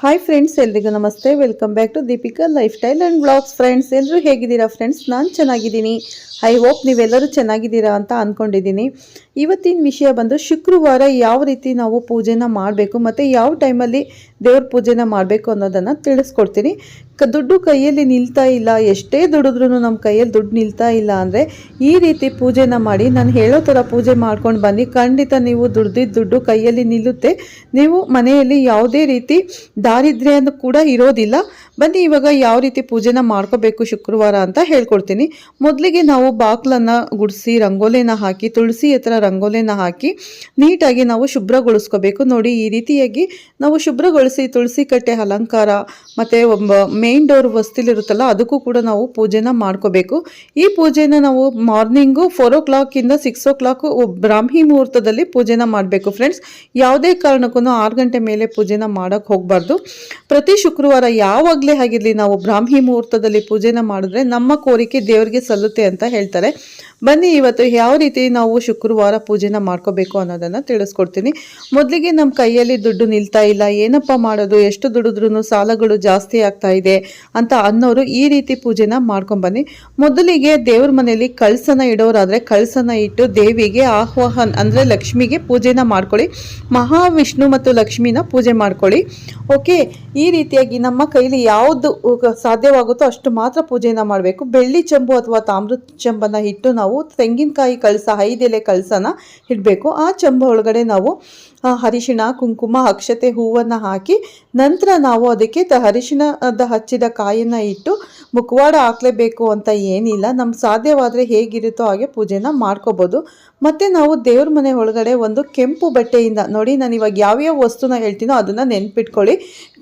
Hi friends ಎಲ್ರಿಗೂ ನಮಸ್ತೆ. Welcome back to Deepika lifestyle and blogs friends ಎಲ್ಲರೂ ಹೇಗಿದ್ದೀರಾ? ಫ್ರೆಂಡ್ಸ್ ನಾನು ಚೆನ್ನಾಗಿದ್ದೀನಿ. ಐ ಹೋಪ್ ನೀವೆಲ್ಲರೂ ಚೆನ್ನಾಗಿದ್ದೀರಾ ಅಂತ ಅಂದ್ಕೊಂಡಿದ್ದೀನಿ ಇವತ್ತಿನ ವಿಷಯ ಬಂದು ಶುಕ್ರವಾರ ಯಾವ ರೀತಿ ನಾವು ಪೂಜೆನ ಮಾಡಬೇಕು, ಮತ್ತು ಯಾವ ಟೈಮಲ್ಲಿ ದೇವ್ರ ಪೂಜೆನ ಮಾಡಬೇಕು ಅನ್ನೋದನ್ನು ತಿಳಿಸ್ಕೊಡ್ತೀನಿ. ಕ, ದುಡ್ಡು ಕೈಯಲ್ಲಿ ನಿಲ್ತಾ ಇಲ್ಲ, ಎಷ್ಟೇ ದುಡಿದ್ರೂ ನಮ್ಮ ಕೈಯಲ್ಲಿ ದುಡ್ಡು ನಿಲ್ತಾ ಇಲ್ಲ ಅಂದರೆ ಈ ರೀತಿ ಪೂಜೆನ ಮಾಡಿ, ನಾನು ಹೇಳೋ ಥರ ಪೂಜೆ ಮಾಡ್ಕೊಂಡು ಬನ್ನಿ. ಖಂಡಿತ ನೀವು ದುಡ್ದಿದ್ದ ದುಡ್ಡು ಕೈಯಲ್ಲಿ ನಿಲ್ಲುತ್ತೆ. ನೀವು ಮನೆಯಲ್ಲಿ ಯಾವುದೇ ರೀತಿ ದಾರಿದ್ರ್ಯ ಕೂಡ ಇರೋದಿಲ್ಲ. ಬನ್ನಿ, ಇವಾಗ ಯಾವ ರೀತಿ ಪೂಜೆನ ಮಾಡ್ಕೋಬೇಕು ಶುಕ್ರವಾರ ಅಂತ ಹೇಳ್ಕೊಡ್ತೀನಿ. ಮೊದಲಿಗೆ ನಾವು ಬಾಕ್ಲನ್ನು ಗುಡಿಸಿ, ರಂಗೋಲಿನ ಹಾಕಿ, ತುಳಸಿ ಹತ್ರ ರಂಗೋಲಿನ ಹಾಕಿ, ನೀಟಾಗಿ ನಾವು ಶುಭ್ರಗೊಳಿಸ್ಕೋಬೇಕು. ನೋಡಿ, ಈ ರೀತಿಯಾಗಿ ನಾವು ಶುಭ್ರಗೊಳಿಸಿ ತುಳಸಿ ಕಟ್ಟೆ ಅಲಂಕಾರ ಮತ್ತು ಒಬ್ಬ ಮೇನ್ ಡೋರ್ ವಸ್ತಿಲಿರುತ್ತಲ್ಲ, ಅದಕ್ಕೂ ಕೂಡ ನಾವು ಪೂಜೆನ ಮಾಡ್ಕೋಬೇಕು. ಈ ಪೂಜೆನ ನಾವು ಮಾರ್ನಿಂಗು ಫೋರ್ ಓ ಕ್ಲಾಕಿಂದ ಸಿಕ್ಸ್ ಓ ಕ್ಲಾಕು ಬ್ರಾಹ್ಮಿ ಮುಹೂರ್ತದಲ್ಲಿ ಪೂಜೆನ ಮಾಡಬೇಕು ಫ್ರೆಂಡ್ಸ್ ಯಾವುದೇ ಕಾರಣಕ್ಕೂ ಆರು ಗಂಟೆ ಮೇಲೆ ಪೂಜೆನ ಮಾಡೋಕ್ಕೆ ಹೋಗಬಾರ್ದು. ಪ್ರತಿ ಶುಕ್ರವಾರ ಯಾವಾಗಲೇ ಆಗಿರಲಿ ನಾವು ಬ್ರಾಹ್ಮಿ ಮುಹೂರ್ತದಲ್ಲಿ ಪೂಜೆನ ಮಾಡಿದ್ರೆ ನಮ್ಮ ಕೋರಿಕೆ ದೇವರಿಗೆ ಸಲ್ಲುತ್ತೆ ಅಂತ ಹೇಳ್ತಾರೆ. ಬನ್ನಿ, ಇವತ್ತು ಯಾವ ರೀತಿ ನಾವು ಶುಕ್ರವಾರ ಪೂಜೆನ ಮಾಡ್ಕೋಬೇಕು ಅನ್ನೋದನ್ನು ತಿಳಿಸ್ಕೊಡ್ತೀನಿ. ಮೊದಲಿಗೆ ನಮ್ಮ ಕೈಯಲ್ಲಿ ದುಡ್ಡು ನಿಲ್ತಾ ಇಲ್ಲ, ಏನಪ್ಪ ಮಾಡೋದು, ಎಷ್ಟು ದುಡಿದ್ರೂ ಸಾಲಗಳು ಜಾಸ್ತಿ ಆಗ್ತಾ ಇದೆ ಅಂತ ಅನ್ನೋರು ಈ ರೀತಿ ಪೂಜೆನ ಮಾಡ್ಕೊಂಬನ್ನಿ ಮೊದಲಿಗೆ ದೇವ್ರ ಮನೆಯಲ್ಲಿ ಕಳಸನ ಇಡೋರಾದರೆ ಕಳಸನ ಇಟ್ಟು ದೇವಿಗೆ ಆಹ್ವಾನ ಅಂದರೆ ಲಕ್ಷ್ಮಿಗೆ ಪೂಜೆನ ಮಾಡ್ಕೊಳ್ಳಿ. ಮಹಾವಿಷ್ಣು ಮತ್ತು ಲಕ್ಷ್ಮಿನ ಪೂಜೆ ಮಾಡ್ಕೊಳ್ಳಿ. ಓಕೆ, ಈ ರೀತಿಯಾಗಿ ನಮ್ಮ ಕೈಲಿ ಯಾವುದು ಸಾಧ್ಯವಾಗುತ್ತೋ ಅಷ್ಟು ಮಾತ್ರ ಪೂಜೆನ ಮಾಡಬೇಕು. ಬೆಳ್ಳಿ ಚೆಂಬು ಅಥವಾ ತಾಮ್ರದ ಚೆಂಬನ್ನು ಇಟ್ಟು ನಾವು ತೆಂಗಿನಕಾಯಿ ಕಳಸ ಐದೆಲೆ ಕಳಸನ ಇಡಬೇಕು ಆ ಚೆಂಬು ಒಳಗಡೆ ನಾವು ಅರಿಶಿಣ, ಕುಂಕುಮ, ಅಕ್ಷತೆ ಹೂವನ್ನು ಹಾಕಿ ನಂತರ ನಾವು ಅದಕ್ಕೆ ಅರಿಶಿಣದ ಹಚ್ಚಿದ ಕಾಯನ್ನು ಇಟ್ಟು ಮುಖವಾಡ ಹಾಕಲೇಬೇಕು ಅಂತ ಏನಿಲ್ಲ. ನಮ್ಗೆ ಸಾಧ್ಯವಾದರೆ ಹೇಗಿರುತ್ತೋ ಹಾಗೆ ಪೂಜೆನ ಮಾಡ್ಕೋಬೋದು. ಮತ್ತು ನಾವು ದೇವ್ರ ಮನೆ ಒಳಗಡೆ ಒಂದು ಕೆಂಪು ಬಟ್ಟೆಯಿಂದ, ನೋಡಿ ನಾನು ಇವಾಗ ಯಾವ್ಯಾವ ವಸ್ತುನ ಹೇಳ್ತೀನೋ ಅದನ್ನು ನೆನ್ಪಿಟ್ಕೊಳ್ಳಿ.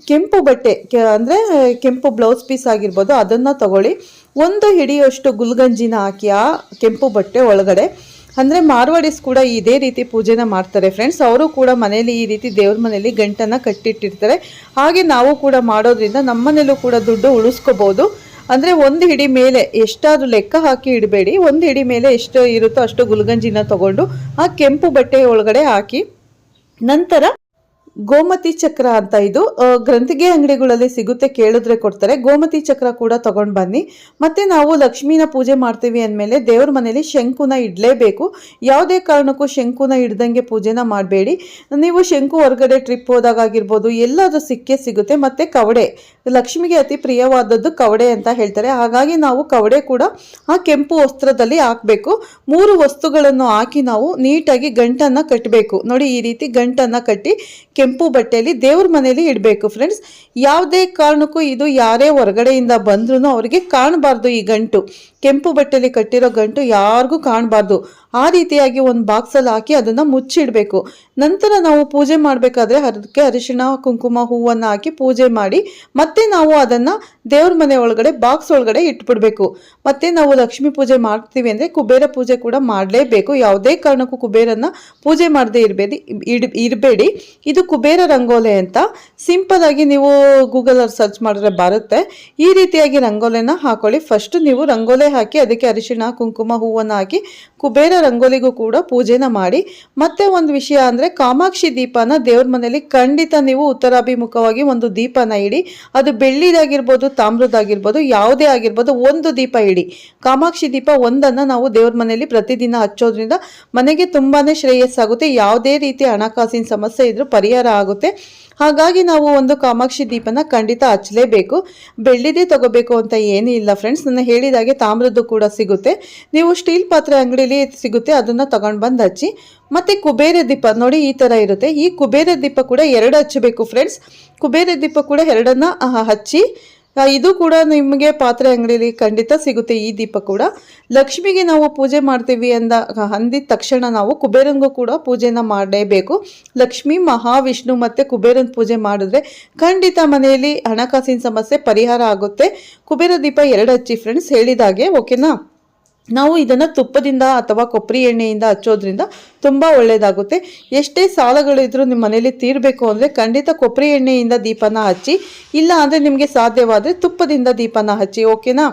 ಕೆಂಪು ಬಟ್ಟೆ, ಕೆ, ಅಂದರೆ ಕೆಂಪು ಬ್ಲೌಸ್ ಪೀಸ್ ಆಗಿರ್ಬೋದು ಅದನ್ನು ತಗೊಳ್ಳಿ. ಒಂದು ಹಿಡಿಯಷ್ಟು ಗುಲ್ಗಂಜಿನ ಹಾಕಿ ಆ ಕೆಂಪು ಬಟ್ಟೆ ಒಳಗಡೆ. ಅಂದರೆ ಮಾರ್ವಾಡಿಸ್ ಕೂಡ ಇದೇ ರೀತಿ ಪೂಜೆನ ಮಾಡ್ತಾರೆ ಫ್ರೆಂಡ್ಸ್ ಅವರು ಕೂಡ ಮನೆಯಲ್ಲಿ ಈ ರೀತಿ ದೇವ್ರ ಮನೆಯಲ್ಲಿ ಗಂಟನ್ನು ಕಟ್ಟಿಟ್ಟಿರ್ತಾರೆ. ಹಾಗೆ ನಾವು ಕೂಡ ಮಾಡೋದ್ರಿಂದ ನಮ್ಮ ಮನೇಲೂ ಕೂಡ ದುಡ್ಡು ಉಳಿಸ್ಕೋಬೋದು. ಅಂದರೆ ಒಂದು ಹಿಡಿ ಮೇಲೆ ಎಷ್ಟಾದರೂ ಲೆಕ್ಕ ಹಾಕಿ ಇಡಬೇಡಿ. ಒಂದು ಹಿಡಿ ಮೇಲೆ ಎಷ್ಟು ಇರುತ್ತೋ ಅಷ್ಟು ಗುಲ್ಗಂಜಿನ ತಗೊಂಡು ಆ ಕೆಂಪು ಬಟ್ಟೆ ಒಳಗಡೆ ಹಾಕಿ ನಂತರ ಗೋಮತಿ ಚಕ್ರ ಅಂತ ಇದು. ಗ್ರಂಥಿಗೆ ಅಂಗಡಿಗಳಲ್ಲಿ ಸಿಗುತ್ತೆ ಕೇಳಿದ್ರೆ ಕೊಡ್ತಾರೆ. ಗೋಮತಿ ಚಕ್ರ ಕೂಡ ತಗೊಂಡು ಬನ್ನಿ. ಮತ್ತೆ ನಾವು ಲಕ್ಷ್ಮೀನ ಪೂಜೆ ಮಾಡ್ತೀವಿ ಅಂದಮೇಲೆ ದೇವ್ರ ಮನೇಲಿ ಶಂಕುನ ಇಡಲೇಬೇಕು. ಯಾವುದೇ ಕಾರಣಕ್ಕೂ ಶಂಕುನ ಇಡ್ದಂಗೆ ಪೂಜೆನ ಮಾಡಬೇಡಿ. ನೀವು ಶಂಕು ಹೊರಗಡೆ ಟ್ರಿಪ್ ಹೋದಾಗ ಆಗಿರ್ಬೋದು, ಎಲ್ಲಾದ್ರೂ ಸಿಕ್ಕೇ ಸಿಗುತ್ತೆ. ಮತ್ತೆ ಕವಡೆ, ಲಕ್ಷ್ಮಿಗೆ ಅತಿ ಪ್ರಿಯವಾದದ್ದು ಕವಡೆ ಅಂತ ಹೇಳ್ತಾರೆ. ಹಾಗಾಗಿ ನಾವು ಕವಡೆ ಕೂಡ ಆ ಕೆಂಪು ವಸ್ತ್ರದಲ್ಲಿ ಹಾಕಬೇಕು. ಮೂರು ವಸ್ತುಗಳನ್ನು ಹಾಕಿ ನಾವು ನೀಟಾಗಿ ಗಂಟನ್ನು ಕಟ್ಟಬೇಕು ನೋಡಿ ಈ ರೀತಿ ಗಂಟನ್ನು ಕಟ್ಟಿ ಕೆಂಪು ಬಟ್ಟೆಯಲ್ಲಿ ದೇವ್ರ ಮನೆಯಲ್ಲಿ ಇಡಬೇಕು ಫ್ರೆಂಡ್ಸ್ ಯಾವುದೇ ಕಾರಣಕ್ಕೂ ಇದು ಯಾರೇ ಹೊರಗಡೆಯಿಂದ ಬಂದ್ರೂ ಅವರಿಗೆ ಕಾಣಬಾರ್ದು ಈ ಗಂಟು. ಕೆಂಪು ಬಟ್ಟೆಯಲ್ಲಿ ಕಟ್ಟಿರೋ ಗಂಟು ಯಾರಿಗೂ ಕಾಣಬಾರ್ದು. ಆ ರೀತಿಯಾಗಿ ಒಂದು ಬಾಕ್ಸಲ್ಲಿ ಹಾಕಿ ಅದನ್ನು ಮುಚ್ಚಿಡಬೇಕು. ನಂತರ ನಾವು ಪೂಜೆ ಮಾಡಬೇಕಾದ್ರೆ ಅದಕ್ಕೆ ಅರಿಶಿಣ, ಕುಂಕುಮ ಹೂವನ್ನು ಹಾಕಿ ಪೂಜೆ ಮಾಡಿ, ಮತ್ತೆ ನಾವು ಅದನ್ನು ದೇವ್ರ ಮನೆ ಒಳಗಡೆ ಬಾಕ್ಸ್ ಒಳಗಡೆ ಇಟ್ಬಿಡ್ಬೇಕು. ಮತ್ತೆ ನಾವು ಲಕ್ಷ್ಮೀ ಪೂಜೆ ಮಾಡ್ತೀವಿ ಅಂದರೆ ಕುಬೇರ ಪೂಜೆ ಕೂಡ ಮಾಡಲೇಬೇಕು. ಯಾವುದೇ ಕಾರಣಕ್ಕೂ ಕುಬೇರನ ಪೂಜೆ ಮಾಡದೇ ಇರಬೇಡಿ ಇರಬೇಡಿ. ಇದು ಕುಬೇರ ರಂಗೋಲೆ ಅಂತ ಸಿಂಪಲ್ ಆಗಿ ನೀವು ಗೂಗಲಲ್ಲಿ ಸರ್ಚ್ ಮಾಡಿದ್ರೆ ಬರುತ್ತೆ. ಈ ರೀತಿಯಾಗಿ ರಂಗೋಲೆನ ಹಾಕೊಳ್ಳಿ. ಫಸ್ಟ್ ನೀವು ರಂಗೋಲೆ ಹಾಕಿ ಅದಕ್ಕೆ ಅರಿಶಿಣ, ಕುಂಕುಮ ಹೂವನ್ನು ಹಾಕಿ ಕುಬೇರ ರಂಗೋಲಿಗೂ ಕೂಡ ಪೂಜೆನ ಮಾಡಿ. ಮತ್ತೆ ಒಂದು ವಿಷಯ ಅಂದರೆ ಕಾಮಾಕ್ಷಿ ದೀಪನ ದೇವ್ರ ಮನೆಯಲ್ಲಿ ಖಂಡಿತ ನೀವು ಉತ್ತರಾಭಿಮುಖವಾಗಿ ಒಂದು ದೀಪನ ಇಡಿ. ಅದು ಬೆಳ್ಳಿದಾಗಿರ್ಬೋದು, ತಾಮ್ರದಾಗಿರ್ಬೋದು, ಯಾವುದೇ ಆಗಿರ್ಬೋದು ಒಂದು ದೀಪ ಇಡಿ. ಕಾಮಾಕ್ಷಿ ದೀಪ ಒಂದನ್ನು ನಾವು ದೇವ್ರ ಮನೆಯಲ್ಲಿ ಪ್ರತಿದಿನ ಹಚ್ಚೋದ್ರಿಂದ ಮನೆಗೆ ತುಂಬಾ ಶ್ರೇಯಸ್ಸಾಗುತ್ತೆ. ಯಾವುದೇ ರೀತಿ ಹಣಕಾಸಿನ ಸಮಸ್ಯೆ ಇದ್ರೂ ಪರಿಹಾರ ಆಗುತ್ತೆ. ಹಾಗಾಗಿ ನಾವು ಒಂದು ಕಾಮಾಕ್ಷಿ ದೀಪನ ಖಂಡಿತ ಹಚ್ಚಲೇಬೇಕು. ಬೆಳ್ಳಿದೇ ತಗೋಬೇಕು ಅಂತ ಏನೂ ಇಲ್ಲ ಫ್ರೆಂಡ್ಸ್ ನನ್ನ ಹೇಳಿದಾಗೆ ತಾಮ್ರದ್ದು ಕೂಡ ಸಿಗುತ್ತೆ. ನೀವು ಸ್ಟೀಲ್ ಪಾತ್ರೆ ಅಂಗಡಿಲಿ ಸಿಗುತ್ತೆ, ಅದನ್ನು ತಗೊಂಡು ಬಂದು ಹಚ್ಚಿ. ಮತ್ತು ಕುಬೇರ ದೀಪ ನೋಡಿ ಈ ಥರ ಇರುತ್ತೆ. ಈ ಕುಬೇರ ದೀಪ ಕೂಡ ಎರಡು ಹಚ್ಚಬೇಕು ಫ್ರೆಂಡ್ಸ್ ಕುಬೇರ ದೀಪ ಕೂಡ ಎರಡನ್ನ ಹಚ್ಚಿ. ಇದು ಕೂಡ ನಿಮಗೆ ಪಾತ್ರೆ ಅಂಗಡಿಯಲ್ಲಿ ಖಂಡಿತ ಸಿಗುತ್ತೆ, ಈ ದೀಪ ಕೂಡ. ಲಕ್ಷ್ಮಿಗೆ ನಾವು ಪೂಜೆ ಮಾಡ್ತೀವಿ ಅಂದ ಅಂದಿದ ತಕ್ಷಣ ನಾವು ಕುಬೇರನ್ಗೂ ಕೂಡ ಪೂಜೆನ ಮಾಡಲೇಬೇಕು ಲಕ್ಷ್ಮಿ, ಮಹಾವಿಷ್ಣು ಮತ್ತು ಕುಬೇರನ ಪೂಜೆ ಮಾಡಿದ್ರೆ ಖಂಡಿತ ಮನೆಯಲ್ಲಿ ಹಣಕಾಸಿನ ಸಮಸ್ಯೆ ಪರಿಹಾರ ಆಗುತ್ತೆ. ಕುಬೇರ ದೀಪ ಎರಡು ಹಚ್ಚಿ ಫ್ರೆಂಡ್ಸ್ ಹೇಳಿದಾಗೆ ಓಕೆನಾ ನಾವು ಇದನ್ನು ತುಪ್ಪದಿಂದ ಅಥವಾ ಕೊಬ್ಬರಿ ಎಣ್ಣೆಯಿಂದ ಹಚ್ಚೋದ್ರಿಂದ ತುಂಬ ಒಳ್ಳೆಯದಾಗುತ್ತೆ ಎಷ್ಟೇ ಸಾಲಗಳಿದ್ರೂ ನಿಮ್ಮ ಮನೇಲಿ ತೀರಬೇಕು ಅಂದರೆ ಖಂಡಿತ ಕೊಬ್ಬರಿ ಎಣ್ಣೆಯಿಂದ ದೀಪನ ಹಚ್ಚಿ, ಇಲ್ಲ ಅಂದರೆ ನಿಮಗೆ ಸಾಧ್ಯವಾದರೆ ತುಪ್ಪದಿಂದ ದೀಪನ ಹಚ್ಚಿ ಓಕೆನಾ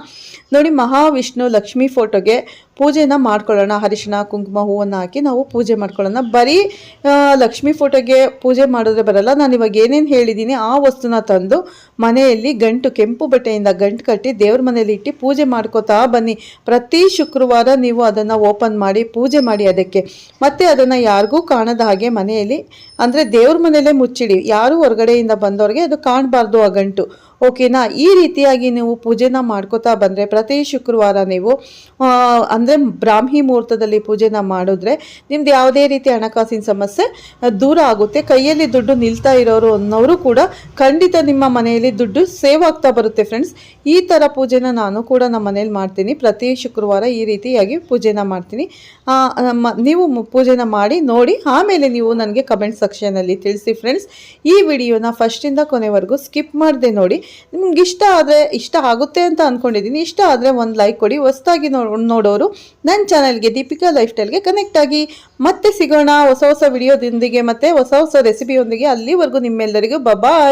ನೋಡಿ, ಮಹಾವಿಷ್ಣು ಲಕ್ಷ್ಮೀ ಫೋಟೋಗೆ ಪೂಜೆನ ಮಾಡ್ಕೊಳ್ಳೋಣ. ಅರಿಶಿನ ಕುಂಕುಮ ಹೂವನ್ನು ಹಾಕಿ ನಾವು ಪೂಜೆ ಮಾಡ್ಕೊಳ್ಳೋಣ. ಬರೀ ಲಕ್ಷ್ಮೀ ಫೋಟೋಗೆ ಪೂಜೆ ಮಾಡಿದ್ರೆ ಬರಲ್ಲ. ನಾನು ಇವಾಗ ಏನೇನು ಹೇಳಿದ್ದೀನಿ ಆ ವಸ್ತುನ ತಂದು ಮನೆಯಲ್ಲಿ ಗಂಟು, ಕೆಂಪು ಬಟ್ಟೆಯಿಂದ ಗಂಟು ಕಟ್ಟಿ ದೇವ್ರ ಮನೆಯಲ್ಲಿ ಇಟ್ಟು ಪೂಜೆ ಮಾಡ್ಕೋತಾ ಬನ್ನಿ. ಪ್ರತಿ ಶುಕ್ರವಾರ ನೀವು ಅದನ್ನು ಓಪನ್ ಮಾಡಿ, ಪೂಜೆ ಮಾಡಿ ಅದಕ್ಕೆ. ಮತ್ತೆ ಅದನ್ನು ಯಾರಿಗೂ ಕಾಣದ ಹಾಗೆ ಮನೆಯಲ್ಲಿ, ಅಂದರೆ ದೇವ್ರ ಮನೆಯಲ್ಲೇ ಮುಚ್ಚಿಡಿ. ಯಾರು ಹೊರಗಡೆಯಿಂದ ಬಂದವ್ರಿಗೆ ಅದು ಕಾಣಬಾರ್ದು ಆ ಗಂಟು. ಓಕೆನಾ ಈ ರೀತಿಯಾಗಿ ನೀವು ಪೂಜೆನ ಮಾಡ್ಕೋತಾ ಬಂದರೆ ಪ್ರತಿ ಶುಕ್ರವಾರ ನೀವು ಅಂದರೆ ಬ್ರಾಹ್ಮಿ ಮುಹೂರ್ತದಲ್ಲಿ ಪೂಜೆನ ಮಾಡಿದ್ರೆ ನಿಮ್ದು ಯಾವುದೇ ರೀತಿ ಹಣಕಾಸಿನ ಸಮಸ್ಯೆ ದೂರ ಆಗುತ್ತೆ. ಕೈಯಲ್ಲಿ ದುಡ್ಡು ನಿಲ್ತಾ ಇರೋರು ಅನ್ನೋರು ಕೂಡ ಖಂಡಿತ ನಿಮ್ಮ ಮನೆಯಲ್ಲಿ ದುಡ್ಡು ಸೇವ್ ಆಗ್ತಾ ಬರುತ್ತೆ ಫ್ರೆಂಡ್ಸ್ ಈ ಥರ ಪೂಜೆನ ನಾನು ಕೂಡ ನಮ್ಮ ಮನೇಲಿ ಮಾಡ್ತೀನಿ. ಪ್ರತಿ ಶುಕ್ರವಾರ ಈ ರೀತಿಯಾಗಿ ಪೂಜೆನ ಮಾಡ್ತೀನಿ. ನೀವು ಪೂಜೆನ ಮಾಡಿ, ನೋಡಿ, ಆಮೇಲೆ ನೀವು ನನಗೆ ಕಮೆಂಟ್ ಸೆಕ್ಷನಲ್ಲಿ ತಿಳಿಸಿ ಫ್ರೆಂಡ್ಸ್ ಈ ವಿಡಿಯೋನ ಫಸ್ಟಿಂದ ಕೊನೆವರೆಗೂ ಸ್ಕಿಪ್ ಮಾಡದೆ ನೋಡಿ. ನಿಮ್ಗೆ ಇಷ್ಟ ಆದರೆ, ಇಷ್ಟ ಆಗುತ್ತೆ ಅಂತ ಅಂದ್ಕೊಂಡಿದ್ದೀನಿ ಇಷ್ಟ ಆದರೆ ಒಂದು ಲೈಕ್ ಕೊಡಿ. ಹೊಸ್ದಾಗಿ ನೋಡೋರು ನನ್ನ ಚಾನಲ್ಗೆ ದೀಪಿಕಾ ಲೈಫ್ ಸ್ಟೈಲ್ಗೆ ಕನೆಕ್ಟ್ ಆಗಿ ಮತ್ತೆ ಸಿಗೋಣ. ಹೊಸ ಹೊಸ ವಿಡಿಯೋದೊಂದಿಗೆ ಮತ್ತೆ ಹೊಸ ಹೊಸ ರೆಸಿಪಿಯೊಂದಿಗೆ ಅಲ್ಲಿವರೆಗೂ ನಿಮ್ಮೆಲ್ಲರಿಗೂ. ಬಬಾಯ್